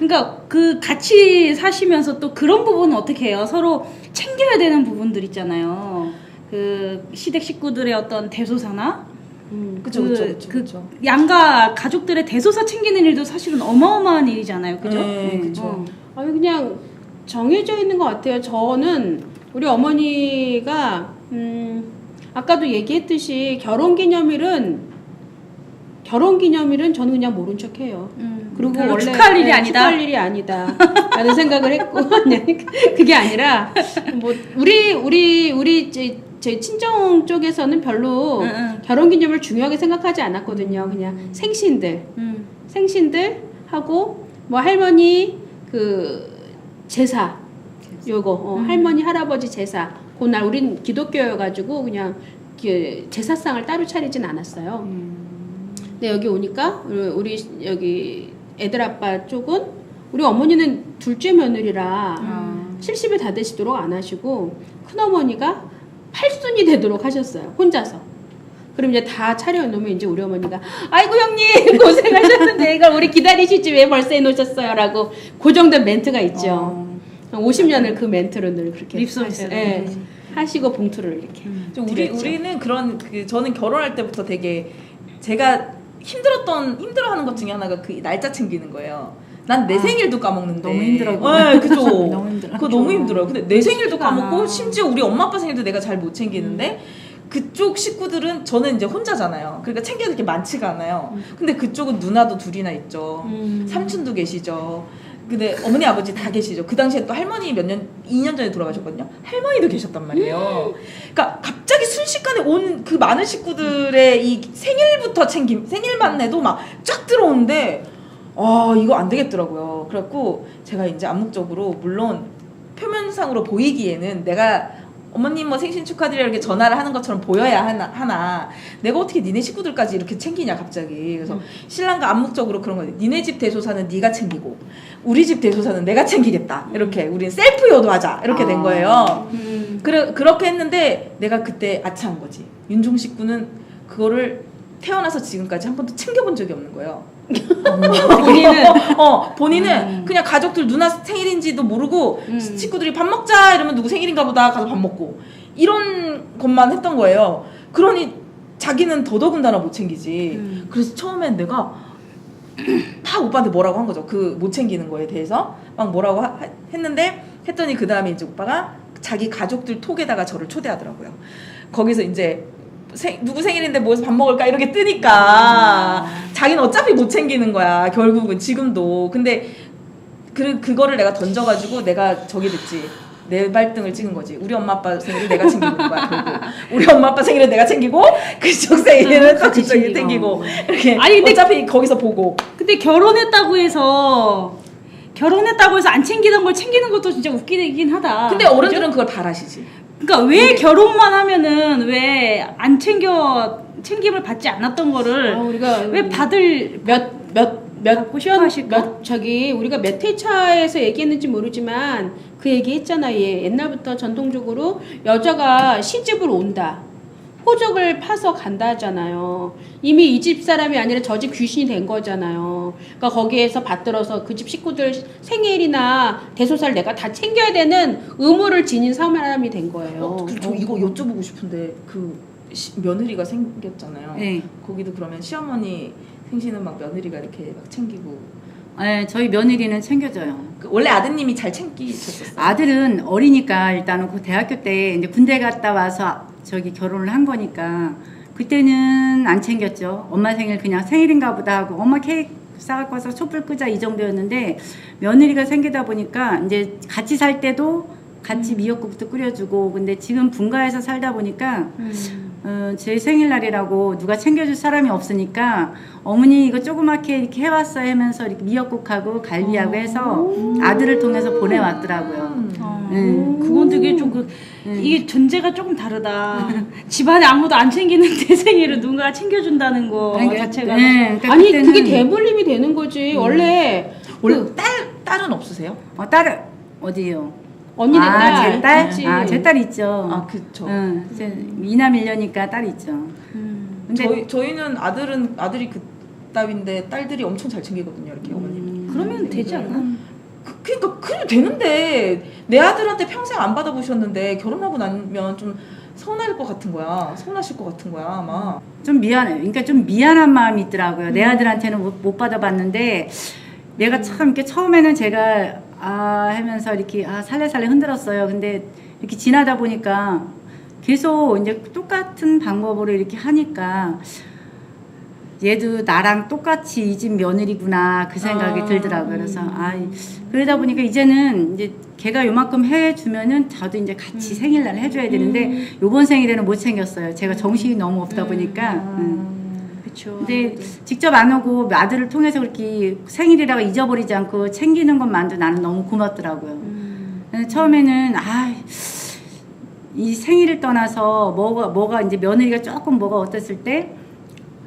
그러니까 그 같이 사시면서 또 그런 부분은 어떻게 해요? 서로 챙겨야 되는 부분들 있잖아요. 그 시댁 식구들의 어떤 대소사나 음, 그쵸, 그- 그쵸, 그쵸, 그 그쵸. 양가 가족들의 대소사 챙기는 일도 사실은 어마어마한 일이잖아요. 그죠? 네, 그쵸. 어. 아니 그냥 정해져 있는 것 같아요. 저는 우리 어머니가 음, 아까도 얘기했듯이 결혼 기념일은 결혼 기념일은 저는 그냥 모른 척 해요. 음. 그리고 원래 축하할 일이 네, 아니다. 축하할 일이 아니다. 라는 생각을 했고 네, 그게 아니라 뭐 우리 우리 우리 제, 제 친정 쪽에서는 별로 응, 응. 결혼 기념일 중요하게 생각하지 않았거든요. 그냥 생신들 음. 생신들 하고 뭐 할머니 그 제사 요거 어, 음. 할머니 할아버지 제사 그날 우린 기독교여 가지고 그냥 그 제사상을 따로 차리진 않았어요. 근데 여기 오니까 우리- 여기 애들 아빠 쪽은 우리 어머니는 둘째 며느리라 아. 70이 다 되시도록 안 하시고 큰어머니가 팔순이 되도록 하셨어요. 혼자서. 그럼 이제 다 차려놓으면 이제 우리 어머니가 아이고 형님 고생하셨는데 이걸 우리 기다리시지 왜 벌써 해놓으셨어요 라고 고정된 멘트가 있죠. 어. 50년을 그 멘트로 늘 그렇게 립 서비스를. 예, 하시고 봉투를 이렇게 좀 우리 드렸죠. 우리는 그런 그 저는 결혼할 때부터 되게 제가 힘들었던 힘들어하는 것 중에 하나가 그 날짜 챙기는 거예요. 난내 아, 생일도 까먹는데 너무 힘들어. 네, 그죠. 너무 힘들어. 그거 너무 힘들어요. 근데 내 생일도 쉽지가 까먹고 않아. 심지어 우리 엄마 아빠 생일도 내가 잘 못 챙기는데 그쪽 식구들은 저는 이제 혼자잖아요. 그러니까 챙겨야 될 게 많지가 않아요. 근데 그쪽은 누나도 둘이나 있죠. 음. 삼촌도 계시죠. 근데 어머니 아버지 다 계시죠. 그 당시에 또 할머니 몇 년, 2년 전에 돌아가셨거든요. 할머니도 계셨단 말이에요. 그러니까 갑자기 순식간에 온 그 많은 식구들의 이 생일부터 챙김, 생일만 해도 막 쫙 들어오는데, 아, 이거 안 되겠더라고요. 그래갖고 제가 이제 암묵적으로, 물론 표면상으로 보이기에는 내가 어머님 뭐 생신 축하드려 이렇게 전화를 하는 것처럼 보여야 하나, 하나. 내가 어떻게 니네 식구들까지 이렇게 챙기냐 갑자기. 그래서 음. 신랑과 암묵적으로 그런 거예요. 니네 집 대소사는 네가 챙기고 우리 집 대소사는 내가 챙기겠다. 이렇게 우리는 셀프 효도하자. 이렇게 된 아. 거예요. 음. 그래, 그렇게 했는데 내가 그때 아차한 거지. 윤종 식구는 그거를 태어나서 지금까지 한 번도 챙겨본 적이 없는 거예요 본인은 어, 본인은 음. 그냥 가족들 누나 생일인지도 모르고 음. 친구들이 밥 먹자 이러면 누구 생일인가 보다 가서 밥 먹고 이런 것만 했던 거예요. 그러니 자기는 더더군다나 못 챙기지. 음. 그래서 처음엔 내가 다 오빠한테 뭐라고 한 거죠. 그 못 챙기는 거에 대해서 막 뭐라고 하- 했는데 했더니 그 다음에 이제 오빠가 자기 가족들 톡에다가 저를 초대하더라고요. 거기서 이제 생- 누구 생일인데 모여서 밥 먹을까? 이렇게 뜨니까 자기는 어차피 못 챙기는 거야 결국은 지금도. 근데 그 그거를 내가 던져가지고 내가 저기 됐지. 내 발등을 찍은 거지. 우리 엄마 아빠 생일을 내가 챙기는 거야 결국. 우리 엄마 아빠 생일은 내가 챙기고 그쪽 생일은 또 같이 그쪽이 챙기고. 챙기고. 이렇게 아니, 근데- 어차피 거기서 보고. 근데 결혼했다고 해서 결혼했다고 해서 안 챙기던 걸 챙기는 것도 진짜 웃기긴 하다. 근데 어른들은 그걸 바라시지 그러니까 왜 결혼만 하면은 왜 안 챙겨 챙김을 받지 않았던 거를 아, 우리가 왜 받을 몇 몇몇 받고 싶어 편, 하실까? 몇 저기 우리가 몇 회차에서 얘기했는지 모르지만 그 얘기했잖아 얘. 옛날부터 전통적으로 여자가 시집을 온다 호적을 파서 간다 하잖아요 이미 이 집 사람이 아니라 저 집 귀신이 된 거잖아요 그러니까 거기에서 받들어서 그 집 식구들 생일이나 대소사를 내가 다 챙겨야 되는 의무를 지닌 사람이 된 거예요 어, 그, 저 이거 여쭤보고 싶은데 그 시- 며느리가 생겼잖아요 네. 거기도 그러면 시어머니 생신은 막 며느리가 이렇게 막 챙기고 네, 저희 며느리는 챙겨줘요. 그 원래 아드님이 잘 챙기셨었어요. 아들은 어리니까 일단은 그 대학교 때 이제 군대 갔다 와서 저기 결혼을 한 거니까 그때는 안 챙겼죠. 엄마 생일 그냥 생일인가 보다 하고 엄마 케이크 싸갖고 와서 촛불 끄자 이 정도였는데 며느리가 생기다 보니까 이제 같이 살 때도 같이 미역국도 끓여주고 근데 지금 분가해서 살다 보니까 어, 제 생일날이라고 누가 챙겨줄 사람이 없으니까 어머니 이거 조그맣게 이렇게 해왔어 하면서 이렇게 미역국하고 갈비하고 해서 아들을 통해서 보내왔더라고요. 음. 어, 네. 그건 되게 좀 그, 이게 전제가 조금 다르다. 집안에 아무도 안 챙기는 내 생일을 누군가 챙겨준다는 거 그러니까, 자체가 네, 그러니까 아니 그때는 그게 대물림이 되는 거지 원래 원래 그딸 딸은 없으세요? 어, 딸 어디요? 언니네 아, 딸 제 딸? 그치. 아, 제 딸 있죠. 아 그쵸. 응, 제 이남 일녀니까 딸 있죠. 음. 근데 저희 저희는 아들은 아들이 그 따윈데 딸들이 엄청 잘 챙기거든요. 이렇게 어머님. 음, 그러면 되지 않나? 그, 그러니까 그래도 되는데 내 아들한테 평생 안 받아보셨는데 결혼하고 나면 좀 서운할 것 같은 거야. 서운하실 것 같은 거야 아마. 좀 미안해. 그러니까 좀 미안한 마음이 있더라고요. 내 아들한테는 못, 못 받아봤는데 내가 참 이렇게 처음에는 제가 아 하면서 이렇게 아 살래살래 흔들었어요. 근데 이렇게 지나다 보니까 계속 이제 똑같은 방법으로 이렇게 하니까 얘도 나랑 똑같이 이 집 며느리구나 그 생각이 아. 들더라고요. 그래서 아 그러다 보니까 이제는 이제 걔가 요만큼 해주면은 저도 이제 같이 생일날 해줘야 되는데 요번 생일에는 못 챙겼어요. 제가 정신이 너무 없다 보니까. 음. 그렇죠. 근데 직접 안 오고 아들을 통해서 그렇게 생일이라고 잊어버리지 않고 챙기는 것만도 나는 너무 고맙더라고요. 근데 처음에는 아, 이 생일을 떠나서 뭐가 뭐가 이제 며느리가 조금 뭐가 어땠을 때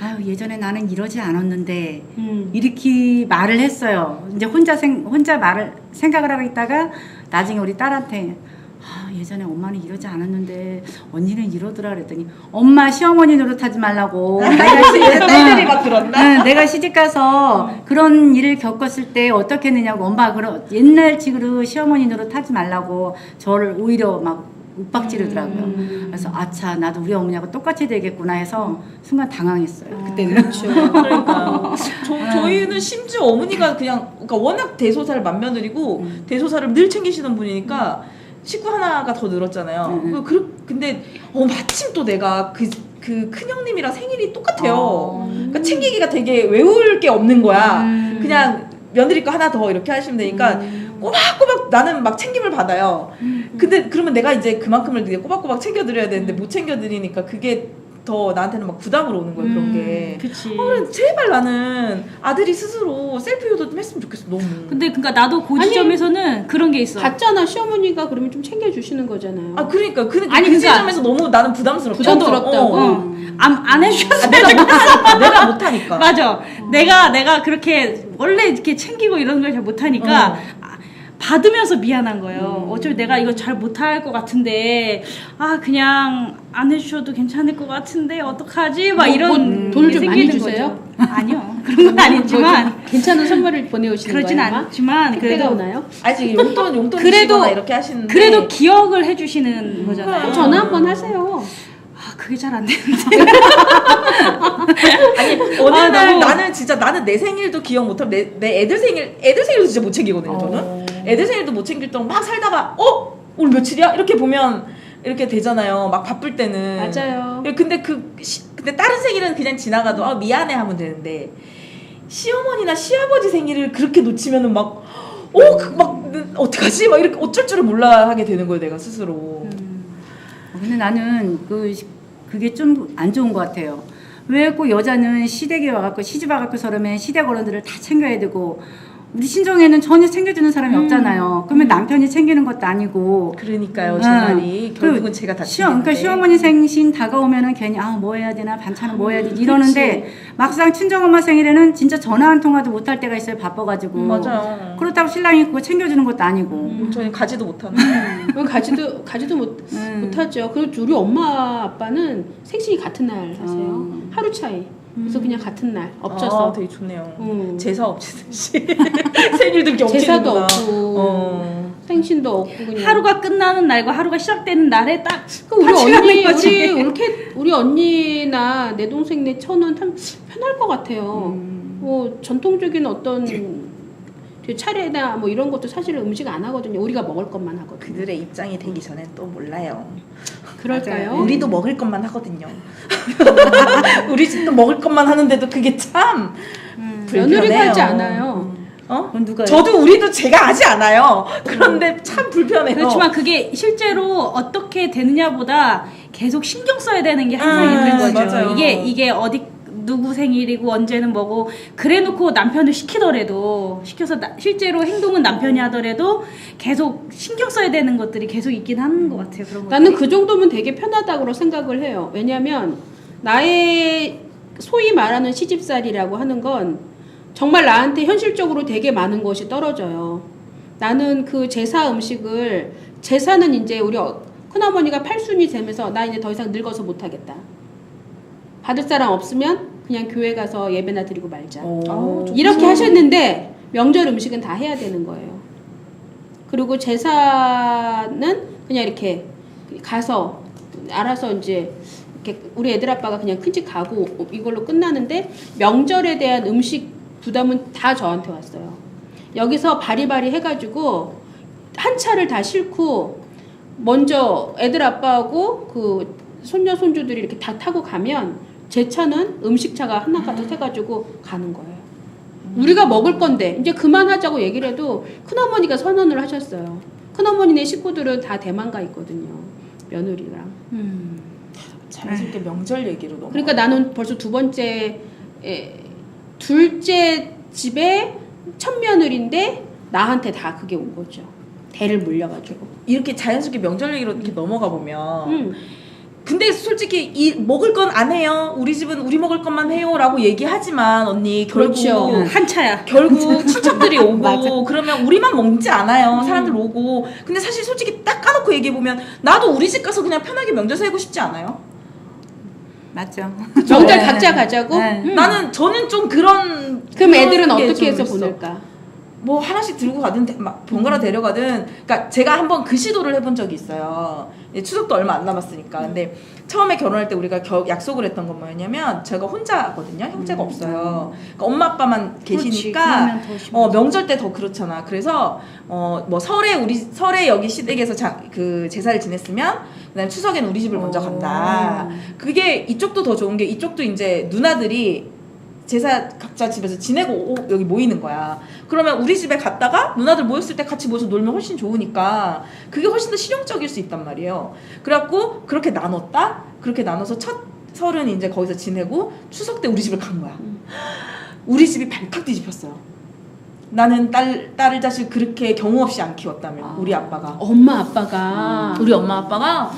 아유 예전에 나는 이러지 않았는데 음. 이렇게 말을 했어요. 이제 혼자 생 혼자 말을 생각을 하고 있다가 나중에 우리 딸한테 아 예전에 엄마는 이러지 않았는데 언니는 이러더라 그랬더니 엄마 시어머니 노릇하지 말라고 내가 시, 딸들이 막 그런다. 응, 내가 시집 가서 그런 일을 겪었을 때 어떻게 했느냐고 엄마 그런 옛날 식으로 시어머니 노릇하지 말라고 저를 오히려 막 윽박지르더라고요. 그래서 아차 나도 우리 어머니하고 똑같이 되겠구나 해서 순간 당황했어요. 그때는. 그렇죠. 그러니까 저, 저희는 심지어 어머니가 그냥 그러니까 워낙 대소사를 맏며느리고 대소사를 늘 챙기시는 분이니까 식구 하나가 더 늘었잖아요. 음, 음. 그 근데 어 마침 또 내가 그 그 큰형님이랑 생일이 똑같아요. 어. 그러니까 챙기기가 되게 외울 게 없는 거야. 음. 그냥 며느리 거 하나 더 이렇게 하시면 되니까 꼬박꼬박 나는 막 챙김을 받아요. 근데 그러면 내가 이제 그만큼을 꼬박꼬박 챙겨드려야 되는데 못 챙겨드리니까 그게 더 나한테는 막 부담으로 오는 거예요 그런 게. 그치. 어, 그래, 제발 나는 아들이 스스로 셀프 효도 좀 했으면 좋겠어 너무. 근데 그러니까 나도 그 아니, 지점에서는 그런 게 있어. 받잖아 시어머니가 그러면 좀 챙겨주시는 거잖아요. 아 그러니까 그, 아니, 그 그러니까- 지점에서 너무 나는 부담스럽다. 부담스럽다고? 어. 안, 안 해주셨어. 아, 내가 못하니까. 내가 못하니까. 맞아. 내가 내가 그렇게 원래 이렇게 챙기고 이런 걸 잘 못하니까 어. 아, 받으면서 미안한 거예요. 어차피 내가 이거 잘 못할 것 같은데 아 그냥 안 해주셔도 괜찮을 것 같은데 어떡하지? 막 뭐, 이런 뭐 돈을 게좀 많이 생기는 주세요? 거죠. 아니요 그런 건 아니지만 뭐좀 괜찮은 선물을 보내오시는 그러진 거예요? 아마? 않지만 그래도 오나요? 아직 용돈 용돈 그래도- 이렇게 하시는데. 그래도 기억을 해주시는 거잖아요. 그래. 전화 한번 하세요. 아 그게 잘 안 되는데. 아니 어느 아, 날 너무- 나는 진짜 나는 내 생일도 기억 못하면 내, 내 애들 생일 애들 생일도 진짜 못 챙기거든요 저는 어. 애들 생일도 못 챙길 동안 막 살다가 어 오늘 며칠이야 이렇게 보면 이렇게 되잖아요 막 바쁠 때는 맞아요. 예, 근데 그 시- 근데 다른 생일은 그냥 지나가도 아 미안해 하면 되는데 시어머니나 시아버지 생일을 그렇게 놓치면은 막어막 어떡하지 막 이렇게 어쩔 줄을 몰라 하게 되는 거예요 내가 스스로 음. 어, 근데 나는 그 시- 그게 좀 안 좋은 것 같아요. 왜 꼭 여자는 시댁에 와갖고 시집 와갖고 서러면 시댁 어른들을 다 챙겨야 되고 우리 신정에는 전혀 챙겨주는 사람이 음. 없잖아요. 그러면 남편이 챙기는 것도 아니고 그러니까 제 응. 말이 결국은 제가 다 시어, 그러니까. 시어머니 생신 다가오면은 괜히 아 뭐 해야 되나 반찬은 뭐 해야 되지 이러는데 막상 친정엄마 생일에는 진짜 전화 한 통화도 못 할 때가 있어요 바빠가지고 맞아요 그렇다고 신랑이 그거 챙겨주는 것도 아니고 음, 저희 가지도 못하는 가지도 가지도 못 음. 못하죠. 그리고 우리 엄마 아빠는 생신이 같은 날 하세요. 어. 하루 차이. 그래서 그냥 같은 날 엎쳐서. 아, 되게 좋네요. 음. 제사 없이듯이 생일도 이렇게 제사도. 없고 어. 생신도 없고 그냥 하루가 끝나는 날과 하루가 시작되는 날에 딱 그 우리 언니. 우리 이렇게 우리 언니나 내 동생 내 처는 참 편할 것 같아요. 음. 뭐 전통적인 어떤 그 차례나 뭐 이런 것도 사실 음식 안 하거든요. 우리가 먹을 것만 하거든요. 그들의 입장이 되기 전엔 또 몰라요. 그럴까요? 맞아요. 우리도 먹을 것만 하거든요. 우리 집도 먹을 것만 하는데도 그게 참 불편해요. 며느리가 하지 않아요. 어? 누가요? 저도 우리도 제가 하지 않아요. 그런데 참 불편해요. 그렇지만 그게 실제로 어떻게 되느냐보다 계속 신경 써야 되는 게 항상 음, 있는 거죠. 맞아요. 이게 이게 어디 누구 생일이고 언제는 뭐고 그래 놓고 남편을 시키더라도 시켜서 나- 실제로 행동은 남편이 하더라도 계속 신경 써야 되는 것들이 계속 있긴 하는 것 같아요. 그런 거. 나는 그 정도면 되게 편하다고 생각을 해요. 왜냐하면 나의 소위 말하는 시집살이라고 하는 건 정말 나한테 현실적으로 되게 많은 것이 떨어져요. 나는 그 제사 음식을 제사는 이제 우리 어- 큰어머니가 팔순이 되면서 나 이제 더 이상 늙어서 못하겠다. 받을 사람 없으면 그냥 교회 가서 예배나 드리고 말자. 오, 이렇게 하셨는데 명절 음식은 다 해야 되는 거예요. 그리고 제사는 그냥 이렇게 가서 알아서 이제 이렇게 우리 애들 아빠가 그냥 큰 집 가고 이걸로 끝나는데 명절에 대한 음식 부담은 다 저한테 왔어요. 여기서 바리바리 해가지고 한 차를 다 싣고 먼저 애들 아빠하고 그 손녀 손주들이 이렇게 다 타고 가면 제 차는 음식차가 하나 가득 해가지고 가는 거예요. 우리가 먹을 건데 이제 그만하자고 얘기를 해도 큰어머니가 선언을 하셨어요. 큰어머니네 식구들은 다 대만 가 있거든요. 며느리랑. 음. 자연스럽게 명절 얘기로 넘어. 그러니까 나는 벌써 두 번째 에, 둘째 집에 첫 며느리인데 나한테 다 그게 온 거죠. 대를 물려가지고. 이렇게 자연스럽게 명절 얘기로 이렇게 넘어가 보면 음. 근데 솔직히 이 먹을 건 안 해요. 우리 집은 우리 먹을 것만 해요라고 얘기하지만 언니 결국 그렇죠. 한 차야. 결국 친척들이 오고. 그러면 우리만 먹지 않아요. 사람들 오고. 근데 사실 솔직히 딱 까놓고 얘기해 보면 나도 우리 집 가서 그냥 편하게 명절 살고 싶지 않아요. 맞죠. 명절 네. 각자 가자고. 네. 음. 나는 저는 좀 그런 그럼 애들은 게 어떻게 좀 해서. 보낼까? 뭐 하나씩 들고 가든 데- 막 번갈아 데려가든 그러니까 제가 한번 그 시도를 해본 적이 있어요. 추석도 얼마 안 남았으니까. 근데 처음에 결혼할 때 우리가 겨- 약속을 했던 건 뭐였냐면 제가 혼자거든요. 형제가 없어요. 그러니까 엄마 아빠만 계시니까 심하지. 어 명절 때 더 그렇잖아. 그래서 어 뭐 설에 우리 설에 여기 시댁에서 자, 그 제사를 지냈으면 그다음에 추석엔 우리 집을 먼저 간다. 그게 이쪽도 더 좋은 게 이쪽도 이제 누나들이 제사 각자 집에서 지내고 오- 여기 모이는 거야. 그러면 우리 집에 갔다가 누나들 모였을 때 같이 모여서 놀면 훨씬 좋으니까 그게 훨씬 더 실용적일 수 있단 말이에요. 그래갖고 그렇게 나눴다. 그렇게 나눠서 첫 설은 이제 거기서 지내고 추석 때 우리 집을 간 거야. 우리 집이 발칵 뒤집혔어요. 나는 딸 딸을 자식 그렇게 경우 없이 안 키웠다며 우리 아빠가 엄마 아빠가 우리 엄마 아빠가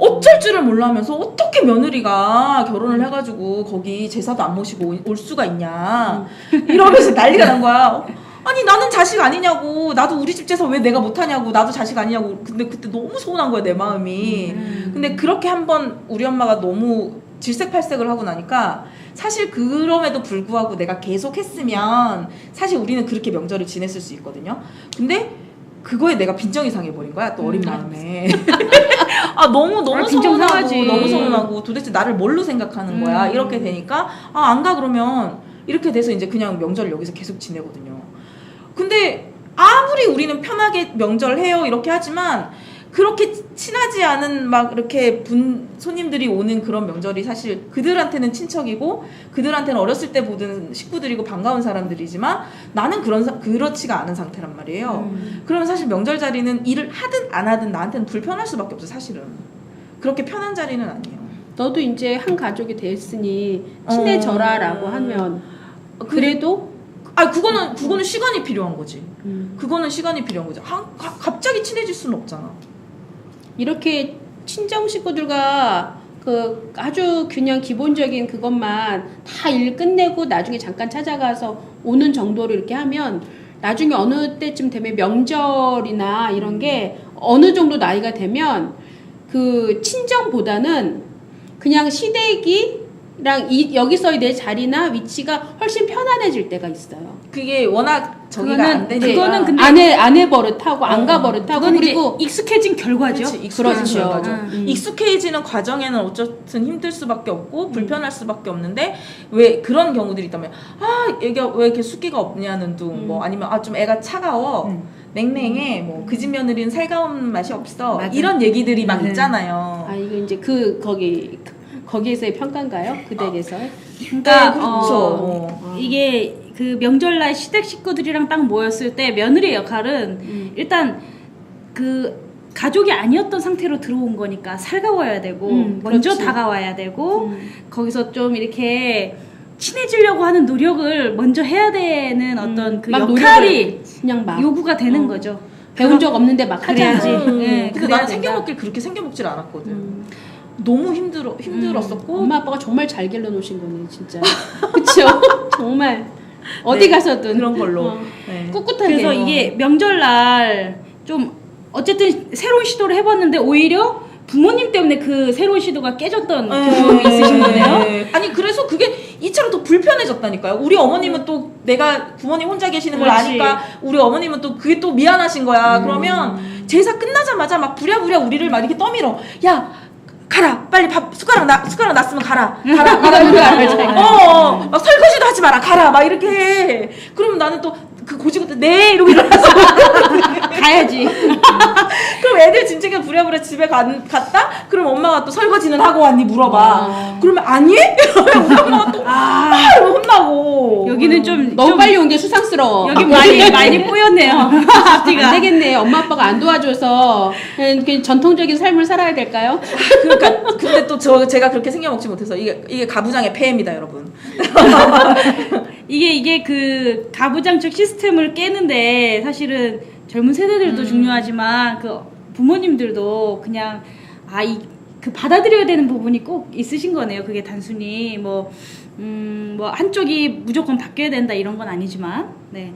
어쩔 줄을 몰라면서 어떻게 며느리가 결혼을 해가지고 거기 제사도 안 모시고 올- 올 수가 있냐. 이러면서 난리가 난 거야. 아니 나는 자식 아니냐고. 나도 우리 집 제사 왜 내가 못하냐고. 나도 자식 아니냐고. 근데 그때 너무 서운한 거야 내 마음이. 근데 그렇게 한번 우리 엄마가 너무 질색팔색을 하고 나니까 사실 그럼에도 불구하고 내가 계속 했으면 사실 우리는 그렇게 명절을 지냈을 수 있거든요. 근데 그거에 내가 빈정이 상해버린 거야 또 어린 마음에 아 너무 너무 아, 서운하고. 너무 서운하고 도대체 나를 뭘로 생각하는 거야 음. 이렇게 되니까 아 안 가 그러면 이렇게 돼서 이제 그냥 명절을 여기서 계속 지내거든요 근데 아무리 우리는 편하게 명절 해요 이렇게 하지만 그렇게 친하지 않은 막 이렇게 분 손님들이 오는 그런 명절이 사실 그들한테는 친척이고 그들한테는 어렸을 때 보던 식구들이고 반가운 사람들이지만 나는 그런 사- 그렇지가 않은 상태란 말이에요. 음. 그러면 사실 명절 자리는 일을 하든 안 하든 나한테는 불편할 수밖에 없어 사실은. 그렇게 편한 자리는 아니에요. 너도 이제 한 가족이 됐으니 친해져라라고 어. 하면 그- 그래도 아 그거는 그거는 시간이 필요한 거지. 음, 그거는 시간이 필요한 거지. 한, 가- 갑자기 친해질 수는 없잖아. 이렇게 친정 식구들과 그 아주 그냥 기본적인 그것만 다 일 끝내고 나중에 잠깐 찾아가서 오는 정도로 이렇게 하면 나중에 어느 때쯤 되면 명절이나 이런 게 어느 정도 나이가 되면 그 친정보다는 그냥 시댁이랑 이, 여기서의 내 자리나 위치가 훨씬 편안해질 때가 있어요. 그게 워낙 저기가 안 되니까. 그거는 근데- 아내 아내 버릇하고 안가 어, 버릇하고 그리고 익숙해진 결과죠. 그렇지, 익숙해지는 그렇죠. 결과죠. 음. 익숙해지는 과정에는 어쨌든 힘들 수밖에 없고 불편할 수밖에 없는데 왜 그런 경우들이 있다면 아 애가 왜 이렇게 숫기가 없냐는 둥뭐 아니면 아 좀 애가 차가워 음. 냉랭해 뭐 그 집 며느리는 살가운 맛이 없어 맞아. 이런 얘기들이 막 네. 있잖아요. 아 이거 이제 그 거기 거기에서의 평가인가요? 그 댁에서? 그러니까 네, 그렇죠. 어, 어. 이게 그 명절날 시댁 식구들이랑 딱 모였을 때 며느리의 역할은 음. 일단 그 가족이 아니었던 상태로 들어온 거니까 살가워야 되고 음, 먼저 그렇지. 다가와야 되고 음. 거기서 좀 이렇게 친해지려고 하는 노력을 먼저 해야 되는 어떤 그막 역할이 그냥 막 요구가 되는 어. 거죠. 배운 적 없는데 막 그래야지. 음, 네, 근데 된다. 생겨먹길 그렇게 생겨먹질 않았거든. 음. 너무 힘들어 힘들었었고 엄마 아빠가 정말 잘 길러 놓으신 거네 진짜. 그렇죠? 정말 어디 네, 가서든 그런 걸로. 어. 네. 꿋꿋하게. 그래서 이게 명절날 좀 어쨌든 새로운 시도를 해봤는데 오히려 부모님 때문에 그 새로운 시도가 깨졌던 경험이 있으신 거네요. 네. 아니 그래서 그게 이차로 더 불편해졌다니까요. 우리 어머님은 또 내가 부모님 혼자 계시는 걸 그렇지. 아니까 우리 어머님은 또 그게 또 미안하신 거야. 그러면 제사 끝나자마자 막 부랴부랴 우리를 막 이렇게 떠밀어. 야 가라 빨리 밥 숟가락 나 숟가락 놨으면 가라. 가라. 가라 이렇게 어, 어, 막 설거지도 하지 마라. 가라. 막 이렇게 해. 그러면 나는 또 그 고지고 네 이러고 일어나서 가야지. 그럼 애들 진짜 부랴부랴 집에 간, 갔다? 그럼 엄마가 또 설거지는 하고 왔니 물어봐. 아. 그러면 아니? 이러면 우리 엄마가 또 아, 이러고 혼나고. 여기는 좀 너무 좀 빨리 온 게 수상스러워. 여기 많이 많이 뿌였네요. 안 앞뒤가. 되겠네. 엄마 아빠가 안 도와줘서 그냥 그냥 전통적인 삶을 살아야 될까요? 그러니까 근데 또 저 제가 그렇게 생겨 먹지 못해서 이게 이게 가부장의 폐해입니다, 여러분. 이게 이게 그 가부장적 시스템을 깨는데 사실은 젊은 세대들도 중요하지만 그 부모님들도 그냥 아이 그 받아들여야 되는 부분이 꼭 있으신 거네요. 그게 단순히 뭐 음, 뭐 한쪽이 무조건 바뀌어야 된다 이런 건 아니지만 네.